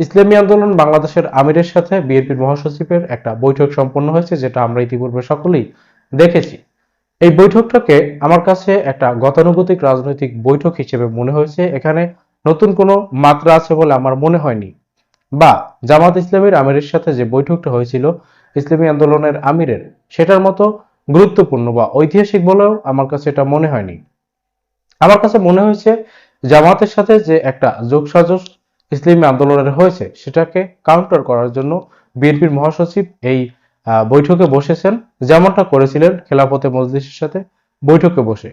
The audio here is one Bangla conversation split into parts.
ইসলামী আন্দোলন বাংলাদেশের আমিরের সাথে বিএনপির মহাসচিবের একটা বৈঠক সম্পন্ন হয়েছে, যেটা আমরা ইতিপূর্বে সকলেই দেখেছি। এই বৈঠকটাকে আমার কাছে একটা গতানুগতিক রাজনৈতিক বৈঠক হিসেবে মনে হয়েছে। এখানে নতুন কোনো মাত্রা আছে বলে আমার মনে হয়নি। বা জামাত ইসলামীর আমিরের সাথে যে বৈঠকটা হয়েছিল, ইসলামী আন্দোলনের আমিরের, সেটার মতো গুরুত্বপূর্ণ বা ঐতিহাসিক বলেও আমার কাছে এটা মনে হয়নি। আমার কাছে মনে হয়েছে জামাতের সাথে যে একটা যোগসাজশ ইসলামী আন্দোলনের হয়েছে, সেটাকে কাউন্টার করার জন্য বিএনপির মহাসচিব এই বৈঠকে বসেছেন। যেমনটা করেছিলেন খেলাফতে মজলিসের সাথে বৈঠকে বসে।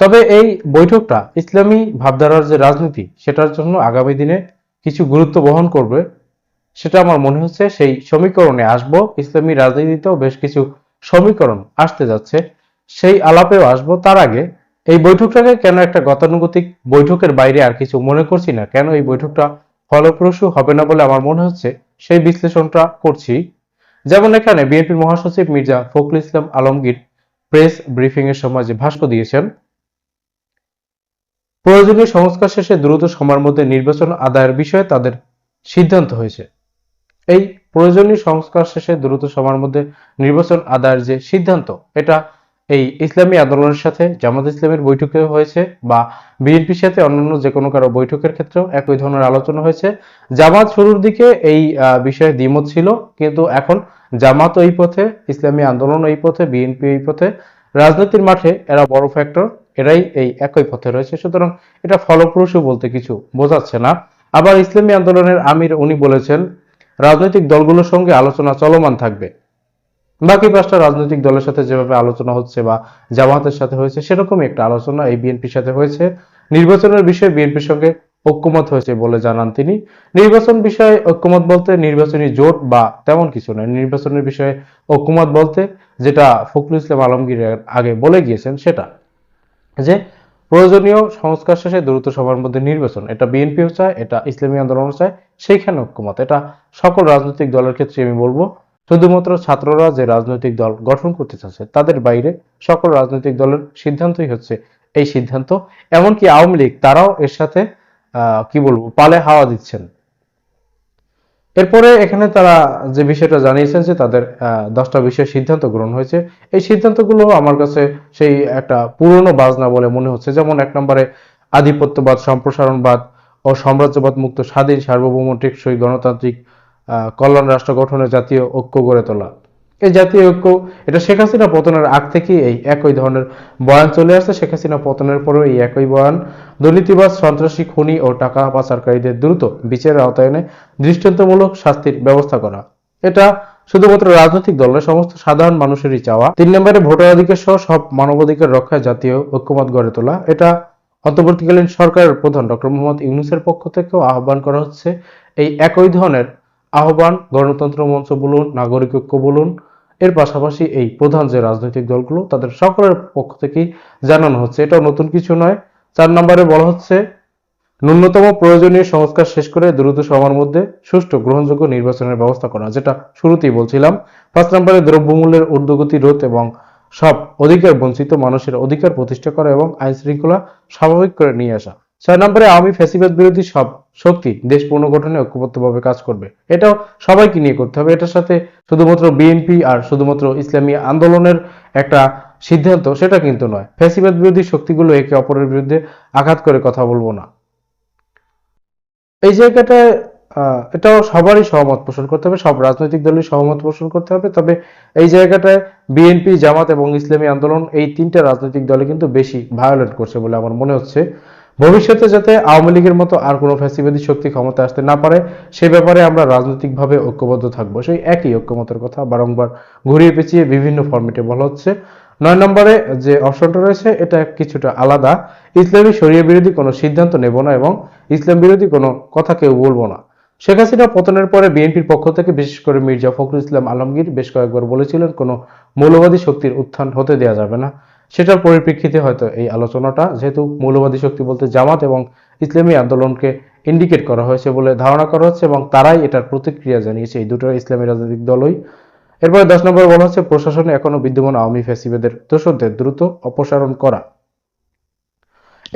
তবে এই বৈঠকটা ইসলামী ভাবধারার যে রাজনীতি, সেটার জন্য আগামী দিনে কিছু গুরুত্ব বহন করবে, সেটা আমার মনে হচ্ছে সেই সমীকরণে আসব। ইসলামী রাজনীতিতেও বেশ কিছু সমীকরণ আসতে যাচ্ছে। সেই আলাপেও আসব। তার আগে এই বৈঠকটাকে কেন একটা গতানুগতিক বৈঠকের বাইরে আর কিছু মনে করছি না? কেন এই বৈঠকটা ফলপ্রসূ হবে না বলে আমার মনে হচ্ছে? সেই বিশ্লেষণটা করছি। যেমন এখানে বিএনপির মহাসচিব মির্জা ফখরুল ইসলাম আলমগীর প্রেস ব্রিফিং এর সময় যে ভাষ্য দিয়েছেন, প্রয়োজনীয় সংস্কার শেষে দ্রুত সময়ের মধ্যে নির্বাচন আদায়ের বিষয়ে তাদের সিদ্ধান্ত হয়েছে। এই প্রয়োজনীয় সংস্কার শেষে দ্রুত সময়ের মধ্যে নির্বাচন আদায়ের যে সিদ্ধান্ত, এটা এই ইসলামী আন্দোলনের সাথে জামাত ইসলামের বৈঠকে হয়েছে বা বিএনপির সাথে অন্যান্য যে কোনো কারও বৈঠকের ক্ষেত্রেও একই ধরনের আলোচনা হয়েছে। জামাত শুরুর দিকে এই বিষয়ে দ্বিমত ছিল, কিন্তু এখন জামাত ওই পথে, ইসলামী আন্দোলন ওই পথে, বিএনপি এই পথে, রাজনীতির মাঠে এরা বড় ফ্যাক্টর এরাই এই একই পথে রয়েছে। সুতরাং এটা ফলপ্রসূ বলতে কিছু বোঝাচ্ছে না। আবার ইসলামী আন্দোলনের আমির উনি বলেছেন, রাজনৈতিক দলগুলোর সঙ্গে আলোচনা চলমান থাকবে। বাকি পাঁচটা রাজনৈতিক দলের সাথে যেভাবে আলোচনা হচ্ছে বা জামাতের সাথে হয়েছে, সেরকমই একটা আলোচনা এই বিএনপির সাথে হয়েছে। নির্বাচনের বিষয়ে বিএনপির সঙ্গে ঐক্যমত হয়েছে বলে জানান তিনি। নির্বাচন বিষয়ে ঐক্যমত বলতে নির্বাচনী জোট বা তেমন কিছু নয়। নির্বাচনের বিষয়ে ঐক্যমত বলতে যেটা ফখরুল ইসলাম আলমগীরের আগে বলে গিয়েছেন সেটা যে, প্রয়োজনীয় সংস্কার শেষে দ্রুত সবার মধ্যে নির্বাচন। এটা বিএনপিও চায়, এটা ইসলামী আন্দোলনও চায়, সেইখানে ঐক্যমত। এটা সকল রাজনৈতিক দলের ক্ষেত্রে আমি বলব। শুধুমাত্র ছাত্ররা যে রাজনৈতিক দল গঠন করতে চাচ্ছে, তাদের বাইরে সকল রাজনৈতিক দলের সিদ্ধান্তই হচ্ছে এই সিদ্ধান্ত। এমনকি আওয়ামী লীগ, তারাও এর সাথে কি বলব, পালে হাওয়া দিচ্ছেন। এরপরে এখানে তারা যে বিষয়টা জানিয়েছেন যে তাদের দশটা বিষয়ে সিদ্ধান্ত গ্রহণ হয়েছে। এই সিদ্ধান্তগুলো আমার কাছে সেই একটা পুরনো বাজনা বলে মনে হচ্ছে। যেমন এক নম্বরে আধিপত্যবাদ, সম্প্রসারণবাদ ও সাম্রাজ্যবাদ মুক্ত স্বাধীন সার্বভৌম টেকসই গণতান্ত্রিক কল্যাণ রাষ্ট্র গঠনের জাতীয় ঐক্য গড়ে তোলা। এই জাতীয় ঐক্য, এটা শেখ হাসিনা পতনের আগ থেকেই এই একই ধরনের বয়ান চলে আসছে। শেখ হাসিনা পতনের পরেও এই একই বয়ান। দুর্নীতিবাজ, সন্ত্রাসী, খুনি ও টাকা পাচারকারীদের দ্রুত বিচারের আওতায় এনে দৃষ্টান্তমূলক শাস্তির ব্যবস্থা করা। এটা শুধুমাত্র রাজনৈতিক দলের সমস্ত সাধারণ মানুষেরই চাওয়া। তিন নম্বরে ভোটাধিকার সহ সব মানবাধিকার রক্ষায় জাতীয় ঐক্যমত গড়ে তোলা। এটা অন্তর্বর্তীকালীন সরকারের প্রধান ডক্টর মোহাম্মদ ইউনুসের পক্ষ থেকেও আহ্বান করা হচ্ছে। এই একই ধরনের আহ্বান, গণতন্ত্র মঞ্চ বলুন, নাগরিক ঐক্য বলুন। এর পাশাপাশি এই প্রধান যে রাজনৈতিক দলগুলো, তাদের সকলের পক্ষ থেকেই জানানো হচ্ছে। এটাও নতুন কিছু নয়। চার নম্বরে বলা হচ্ছে, ন্যূনতম প্রয়োজনীয় সংস্কার শেষ করে দ্রুত সময়ের মধ্যে সুষ্ঠু গ্রহণযোগ্য নির্বাচনের ব্যবস্থা করা, যেটা শুরুতেই বলছিলাম। পাঁচ নম্বরে দ্রব্যমূল্যের ঊর্ধ্বগতি রোধ এবং সব অধিকার বঞ্চিত মানুষের অধিকার প্রতিষ্ঠা করা এবং আইন শৃঙ্খলা স্বাভাবিক করে নিয়ে আসা। ছয় নম্বরে আওয়ামী ফ্যাসিবাদ বিরোধী সব শক্তি দেশ পুনর্গঠনে ঐক্যবদ্ধভাবে কাজ করবে। এটাও সবাইকে নিয়ে করতে হবে। এটার সাথে শুধুমাত্র বিএনপি আর শুধুমাত্র ইসলামী আন্দোলনের একটা সিদ্ধান্ত, সেটা কিন্তু নয়। ফ্যাসিবাদ বিরোধী শক্তিগুলো একে অপরের বিরুদ্ধে আঘাত করে কথা বলব না। এই জায়গাটায় এটাও সবারই সহমত পোষণ করতে হবে, সব রাজনৈতিক দলের সহমত পোষণ করতে হবে। তবে এই জায়গাটায় বিএনপি, জামাত এবং ইসলামী আন্দোলন এই তিনটা রাজনৈতিক দলে কিন্তু বেশি ভায়োলেট করছে বলে আমার মনে হচ্ছে। ভবিষ্যতে যাতে আওয়ামী লীগের মতো আর কোনো ফ্যাসিবাদী শক্তি ক্ষমতা আসতে না পারে, সে ব্যাপারে আমরা রাজনৈতিকভাবে ঐক্যবদ্ধ থাকব। সেই একই ঐক্যমতের কথা বারংবার ঘুরিয়ে পেঁচিয়ে বিভিন্ন ফরম্যাটে বলা হচ্ছে। নয় নম্বরে যে অপশনটা রয়েছে, এটা কিছুটা আলাদা। ইসলামী শরীয় বিরোধী কোনো সিদ্ধান্ত নেব না এবং ইসলাম বিরোধী কোনো কথা কেউ বলব না। শেখ হাসিনা পতনের পরে বিএনপির পক্ষ থেকে, বিশেষ করে মির্জা ফখরুল ইসলাম আলমগীর বেশ কয়েকবার বলেছিলেন, কোনো মৌলবাদী শক্তির উত্থান হতে দেওয়া যাবে না। সেটার পরিপ্রেক্ষিতে হয়তো এই আলোচনাটা যেহেতু মৌলবাদী শক্তি বলতে জামাত এবং ইসলামী আন্দোলনকে ইন্ডিকেট করা হয়েছে বলে ধারণা করা হচ্ছে এবং তারাই এটার প্রতিক্রিয়া জানিয়েছে। এই দুটো ইসলামী রাজনৈতিক দলই। এরপরে দশ নম্বরে বলা হচ্ছে, প্রশাসনে এখনও বিদ্যমান আওয়ামী ফ্যাসিবাদের দোষরদের দ্রুত অপসারণ করা।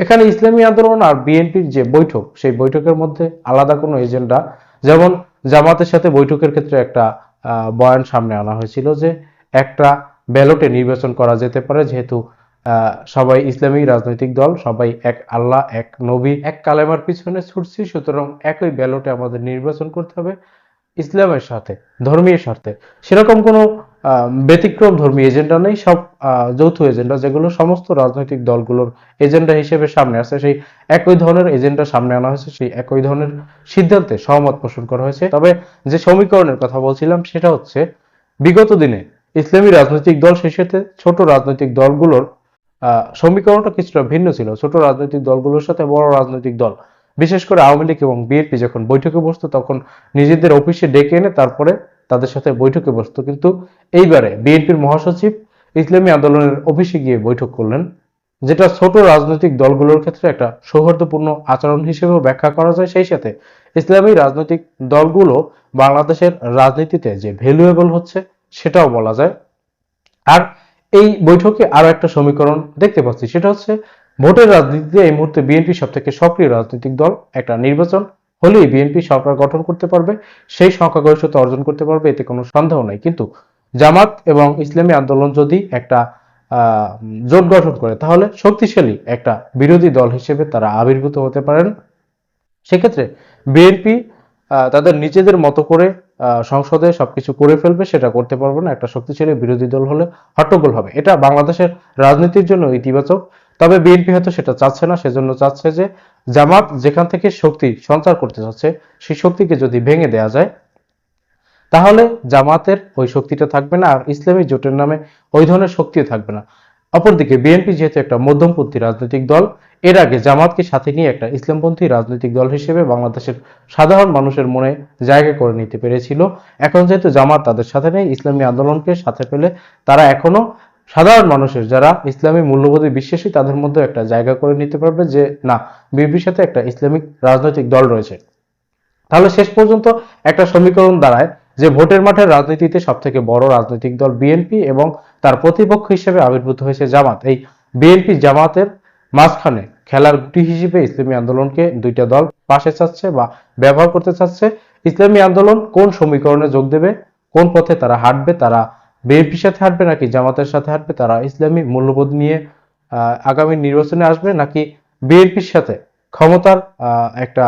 এখানে ইসলামী আন্দোলন আর বিএনপির যে বৈঠক, সেই বৈঠকের মধ্যে আলাদা কোনো এজেন্ডা, যেমন জামাতের সাথে বৈঠকের ক্ষেত্রে একটা বয়ান সামনে আনা হয়েছিল যে একটা ব্যালটে নির্বাচন করা যেতে পারে, যেহেতু সবাই ইসলামী রাজনৈতিক দল, সবাই এক আল্লাহ, এক নবী, এক কালেমার পিছনে ছুটছি, সুতরাং একই ব্যালটে আমাদের নির্বাচন করতে হবে ইসলামের সাথে, ধর্মীয় স্বার্থে। সেরকম কোনো ব্যতিক্রম ধর্মী এজেন্ডা নেই, সব যৌথ এজেন্ডা, যেগুলো সমস্ত রাজনৈতিক দলগুলোর এজেন্ডা হিসেবে সামনে আসে সেই একই ধরনের এজেন্ডা সামনে আনা হয়েছে, সেই একই ধরনের সিদ্ধান্তে সহমত পোষণ করা হয়েছে। তবে যে সমীকরণের কথা বলছিলাম, সেটা হচ্ছে, বিগত দিনে ইসলামী রাজনৈতিক দল সেই সাথে ছোট রাজনৈতিক দলগুলোর সমীকরণটা কিছুটা ভিন্ন ছিল। ছোট রাজনৈতিক দলগুলোর সাথে বড় রাজনৈতিক দল। বিশেষ করে আওয়ামী লীগ এবং বিএনপি যখন বৈঠকে বসতো, তখন নিজেদের অফিসে ডেকে এনে তারপরে তাদের সাথে বৈঠকে বসতো। কিন্তু এইবারে বিএনপির মহাসচিব ইসলামী আন্দোলনের অফিসে গিয়ে বৈঠক করলেন, যেটা ছোট রাজনৈতিক দলগুলোর ক্ষেত্রে একটা সৌহার্দ্যপূর্ণ আচরণ হিসেবেও ব্যাখ্যা করা যায়। সেই সাথে ইসলামী রাজনৈতিক দলগুলো বাংলাদেশের রাজনীতিতে যে ভ্যালুয়েবল হচ্ছে সেটাও বলা যায়। আর এই বৈঠকে আরও একটা সমীকরণ দেখতে পাচ্ছি, সেটা হচ্ছে ভোটের রাজনীতিতে এই মুহূর্তে বিএনপি সব থেকে সক্রিয় রাজনৈতিক দল একটা নির্বাচন। হলেই বিএনপি সরকার গঠন করতে পারবে, সেই সংখ্যাগরিষ্ঠতা অর্জন করতে পারবে, এতে কোনো সন্দেহ নাই। কিন্তু জামাত এবং ইসলামী আন্দোলন যদি একটা জোট গঠন করে, তাহলে শক্তিশালী একটা বিরোধী দল হিসেবে তারা আবির্ভূত হতে পারেন। সেক্ষেত্রে বিএনপি তাদের নিজেদের মতো করে সংসদে সবকিছু করে ফেলবে, সেটা করতে পারবে না। একটা শক্তিশালী বিরোধী দল হলে হট্টগোল হবে। এটা বাংলাদেশের রাজনীতির জন্য ইতিবাচক। তবে বিএনপি হয়তো সেটা চাচ্ছে না, সেজন্য চাচ্ছে যে জামাত যেখান থেকে শক্তি সঞ্চার করতে চাচ্ছে, সেই শক্তিকে যদি ভেঙে দেওয়া যায়, তাহলে জামাতের ওই শক্তিটা থাকবে না, আর ইসলামী জোটের নামে ওই ধরনের শক্তিও থাকবে না। অপরদিকে বিএনপি যেহেতু একটা মধ্যমপন্থী রাজনৈতিক দল, এর আগে জামাতকে সাথে নিয়ে একটা ইসলামপন্থী রাজনৈতিক দল হিসেবে বাংলাদেশের সাধারণ মানুষের মনে জায়গা করে নিতে পেরেছিল। এখন যেহেতু জামাত তাদের সাথে নেই, ইসলামী আন্দোলনকে সাথে পেলে তারা এখনও সাধারণ মানুষের যারা ইসলামী মূল্যবোধে বিশ্বাসী, তাদের মধ্যে একটা জায়গা করে নিতে পারবে যে, না, বিএনপির সাথে একটা ইসলামিক রাজনৈতিক দল রয়েছে। তাহলে শেষ পর্যন্ত একটা সমীকরণ দাঁড়ায় যে, ভোটের মাঠের রাজনীতিতে সব থেকে বড় রাজনৈতিক দল বিএনপি এবং তার প্রতিপক্ষ হিসেবে আবির্ভূত হয়েছে জামাত। এই বিএনপি জামাতের মাঝখানে খেলার গুটি হিসেবে ইসলামী আন্দোলনকে দুইটা দল পাশে চাচ্ছে বা ব্যবহার করতে চাচ্ছে। ইসলামী আন্দোলন কোন সমীকরণে যোগ দেবে, কোন পথে তারা হাঁটবে, তারা বিএনপির সাথে হাঁটবে নাকি জামাতের সাথে হাঁটবে, তারা ইসলামী মূল্যবোধ নিয়ে আগামী নির্বাচনে আসবে নাকি বিএনপির সাথে ক্ষমতার একটা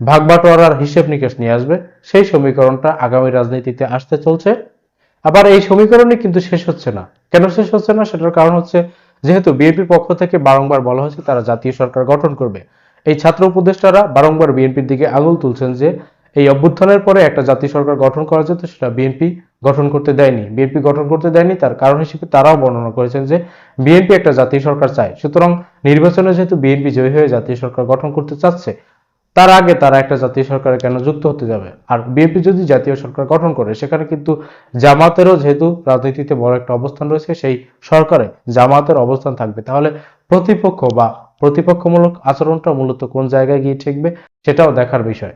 ভাগবাটোয়ারার হিসেব নিকেশ নিয়ে আসবে? সেই সমীকরণটা আগামী রাজনীতিতে আসতে চলছে। আবার এই সমীকরণই কিন্তু শেষ হচ্ছে না। কেন শেষ হচ্ছে না? সেটার কারণ হচ্ছে যেহেতু বিএনপির পক্ষ থেকে বারংবার বলা হয়েছে তারা জাতীয় সরকার গঠন করবে। এই ছাত্র উপদেষ্টারা বারংবার বিএনপির দিকে আঙুল তুলছেন যে এই অভ্যুত্থানের পরে একটা জাতীয় সরকার গঠন করা যেত, সেটা বিএনপি গঠন করতে দেয়নি। বিএনপি গঠন করতে দেয়নি, তার কারণ হিসেবে তারাও বর্ণনা করেছেন যে বিএনপি একটা জাতীয় সরকার চায়। সুতরাং নির্বাচনে যেহেতু বিএনপি জয়ী হয়ে জাতীয় সরকার গঠন করতে চাচ্ছে তার আগে তারা একটা জাতীয় সরকারে কেন যুক্ত হতে যাবে? আর বিএনপি যদি জাতীয় সরকার গঠন করে, সেখানে কিন্তু জামাতেরও যেহেতু রাজনীতিতে বড় একটা অবস্থান রয়েছে, সেই সরকারে জামাতের অবস্থান থাকবে। তাহলে প্রতিপক্ষ বা প্রতিপক্ষমূলক আচরণটা মূলত কোন জায়গায় গিয়ে ঠেকবে, সেটাও দেখার বিষয়।